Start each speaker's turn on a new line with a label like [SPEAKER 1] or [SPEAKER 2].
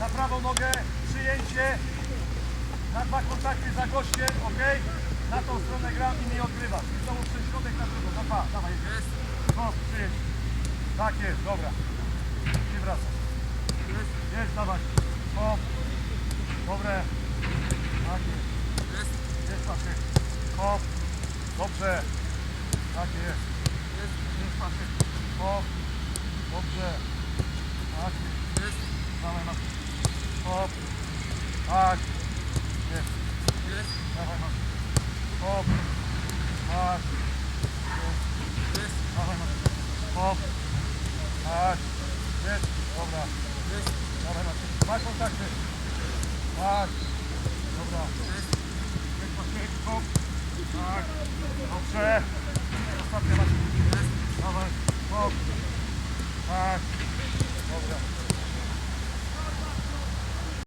[SPEAKER 1] Na prawą nogę, przyjęcie. Na dwa kontakty za gościem, ok? Na tą stronę gram i mi odgrywasz. I znowu przez środek na drugą. Na dwa, dawaj. Jest. No, przyjęć. Tak jest, dobra. I wracasz. Jest, jest, dawaj. Hop. Dobre. Tak jest.
[SPEAKER 2] Jest,
[SPEAKER 1] Jest Maciek. Hop. Dobrze. Tak jest.
[SPEAKER 2] jest,
[SPEAKER 1] Jest Maciek. Hop. Dobrze. Tak jest.
[SPEAKER 2] jest,
[SPEAKER 1] Dawaj Maciek. Hop. Tak. Jest.
[SPEAKER 2] jest,
[SPEAKER 1] Dawaj Maciek. Hop. Tak. Jest.
[SPEAKER 2] jest,
[SPEAKER 1] Dawaj Maciek. Hop. Tak. Jest. Dobra.
[SPEAKER 2] jest,
[SPEAKER 1] Dawaj Maciek. Dwa kontakty. Tak. Dobra.
[SPEAKER 2] jest.
[SPEAKER 1] Hop. Tak. Dobrze. Ostatnia Maciek.
[SPEAKER 2] jest,
[SPEAKER 1] Dawaj. Hop. Tak. Dobra.